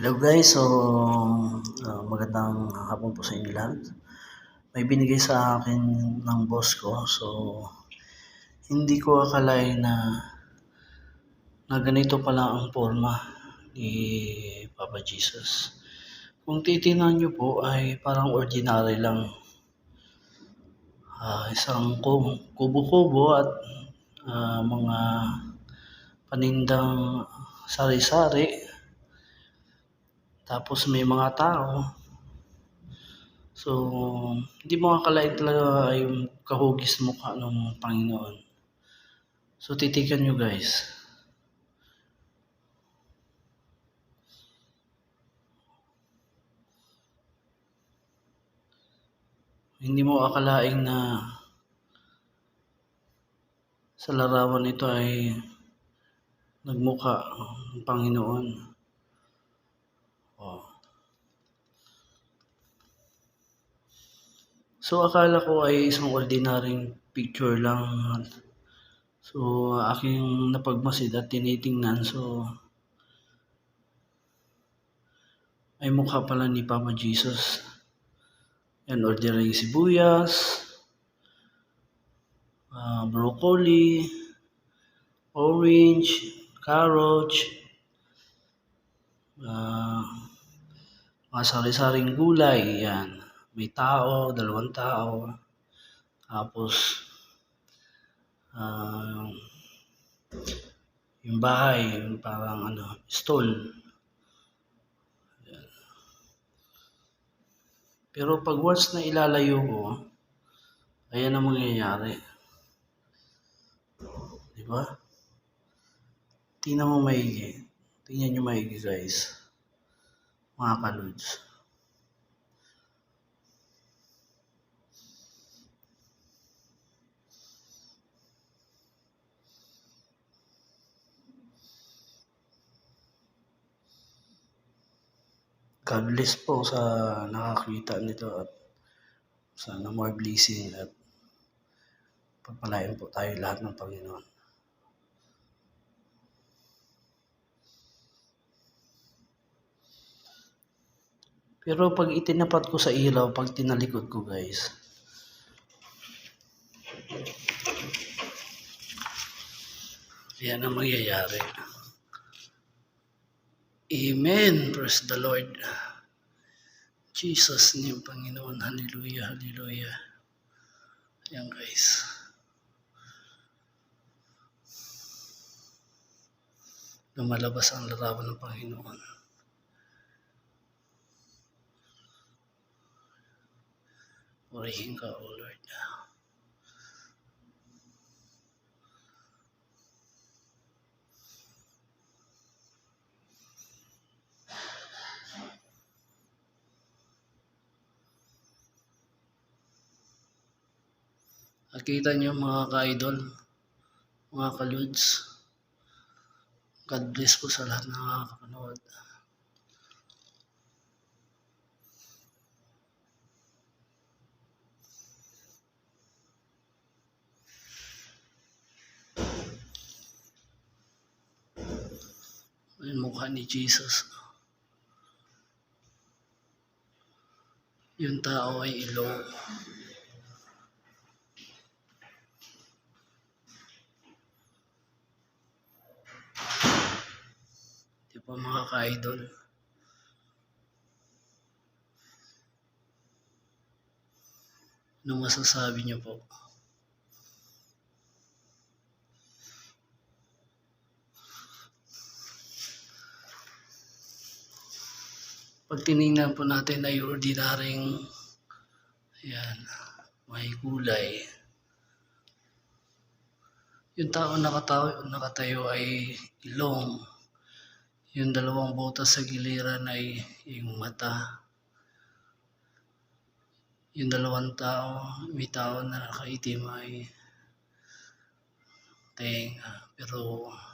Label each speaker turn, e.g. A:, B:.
A: Hello guys, so uh, magandang hapon po sa inyo lahat. May binigay sa akin ng boss ko, so hindi ko akalain na na ganito pala ang forma ni Papa Jesus. Kung titingnan nyo po ay parang ordinary lang. Ah, isang ku- kubo-kubo at ah, mga panindang sari-sari tapos may mga tao. So, hindi mo akalain talaga yung kahugis mukha ng Panginoon. So, titigan nyo guys. Hindi mo akalain na sa larawan ito ay nagmukha ng Panginoon. Oh. So akala ko ay isang ordinaryong picture lang. So aking napagmasid at tinitingnan. So ay mukha pala ni Papa Jesus. Yan, ordinary sibuyas, ah, broccoli, orange, carrot, ah, mga sari-saring gulay, yan. May tao, dalawang tao. Tapos, ah, yung bahay, yung parang ano, stall. Yan. Pero pag once na ilalayo ko, ayan ang mangyayari. Di ba? Tingnan mo maigi. Tingnan nyo maigi guys. Mga kaludes. God bless po sa nakakita nito at sana more blessing at pagpalain po tayo lahat ng Panginoon. Pero pag itinapat ko sa ilaw, pag tinalikod ko guys, yan ang mangyayari. Amen. Praise the Lord. Jesus name, Panginoon. Hallelujah, hallelujah. Ayan guys. Lumalabas ang larawan ng Panginoon. Purihin ka, O Lord. Nakita niyo mga ka-idol, mga ka-lods. God bless po sa lahat ng nakakapanood. Yung mukha ni Jesus. Yung tao ay ilong. Di ba mga ka-idol? Ano masasabi niyo po? Pag tinignan po natin ay ordinaryong yan, may gulay. Yung tao nakatayo, nakatayo ay ilong. Yung dalawang butas sa giliran ay yung mata. Yung dalawang tao, may tao na nakaitim ay tenga. Pero